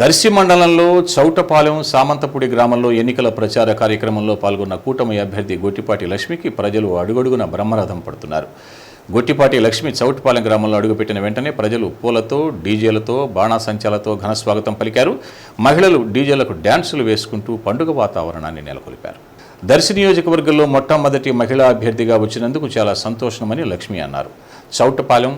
దర్శి మండలంలో చౌటపాలెం సామంతపూడి గ్రామంలో ఎన్నికల ప్రచార కార్యక్రమంలో పాల్గొన్న కూటమి అభ్యర్థి గొట్టిపాటి లక్ష్మికి ప్రజలు అడుగడుగున బ్రహ్మరథం పడుతున్నారు. గొట్టిపాటి లక్ష్మి చౌటపాలెం గ్రామంలో అడుగుపెట్టిన వెంటనే ప్రజలు పూలతో డీజేలతో బాణాసంచాలతో ఘనస్వాగతం పలికారు. మహిళలు డీజేలకు డ్యాన్సులు వేసుకుంటూ పండుగ వాతావరణాన్ని నెలకొల్పారు. దర్శి నియోజకవర్గంలో మొట్టమొదటి మహిళా అభ్యర్థిగా వచ్చినందుకు చాలా సంతోషమని లక్ష్మి అన్నారు. చౌటపాలెం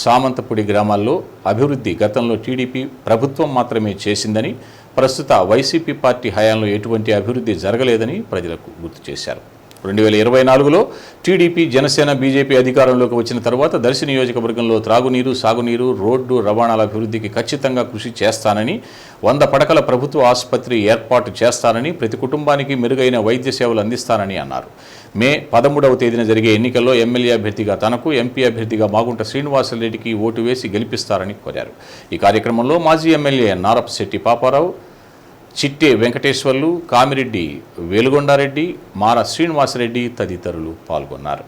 సామంతపుడి గ్రామాల్లో అభివృద్ధి గతంలో టీడీపీ ప్రభుత్వం మాత్రమే చేసిందని ప్రస్తుత వైసీపీ పార్టీ హయాంలో ఎటువంటి అభివృద్ధి జరగలేదని ప్రజలకు గుర్తు చేశారు. రెండు వేల ఇరవై నాలుగులో టీడీపీ జనసేన బీజేపీ అధికారంలోకి వచ్చిన తర్వాత దర్శి నియోజకవర్గంలో త్రాగునీరు సాగునీరు రోడ్డు రవాణాల అభివృద్ధికి ఖచ్చితంగా కృషి చేస్తానని వంద పడకల ప్రభుత్వ ఆసుపత్రి ఏర్పాటు చేస్తానని ప్రతి కుటుంబానికి మెరుగైన వైద్య సేవలు అందిస్తానని అన్నారు. మే పదమూడవ తేదీన జరిగే ఎన్నికల్లో ఎమ్మెల్యే అభ్యర్థిగా తనకు ఎంపీ అభ్యర్థిగా మాగుంట శ్రీనివాసరెడ్డికి ఓటు వేసి గెలిపిస్తారని కోరారు. ఈ కార్యక్రమంలో మాజీ ఎమ్మెల్యే నారపశెట్టి పాపారావు చిట్టే వెంకటేశ్వర్లు కామిరెడ్డి వేలుగొండారెడ్డి మార శ్రీనివాసరెడ్డి తదితరులు పాల్గొన్నారు.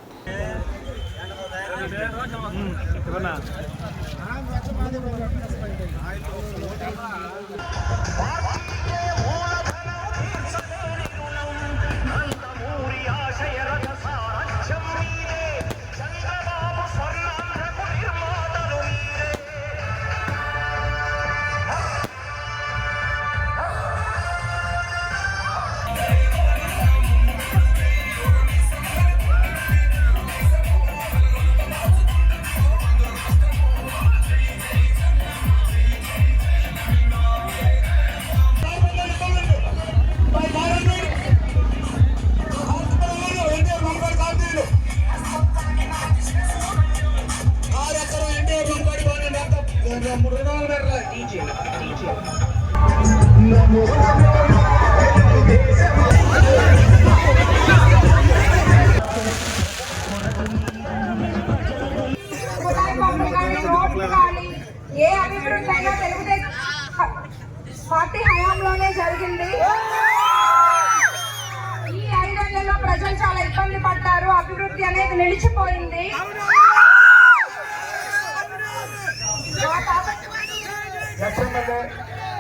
ఏ అభివృద్ధి తెలుగుదేశం పార్టీ హయాంలోనే జరిగింది ఈ ఐదేళ్ళలో ప్రజలు చాలా ఇబ్బంది పడ్డారు. అభివృద్ధి అనేది నిలిచిపోయింది మా తాత-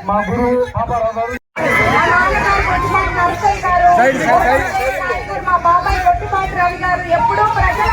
మా గురువు పాపారావు గారు మా బాబాయ్ కొట్టిపాటి రవి గారు ఎప్పుడూ ప్రజల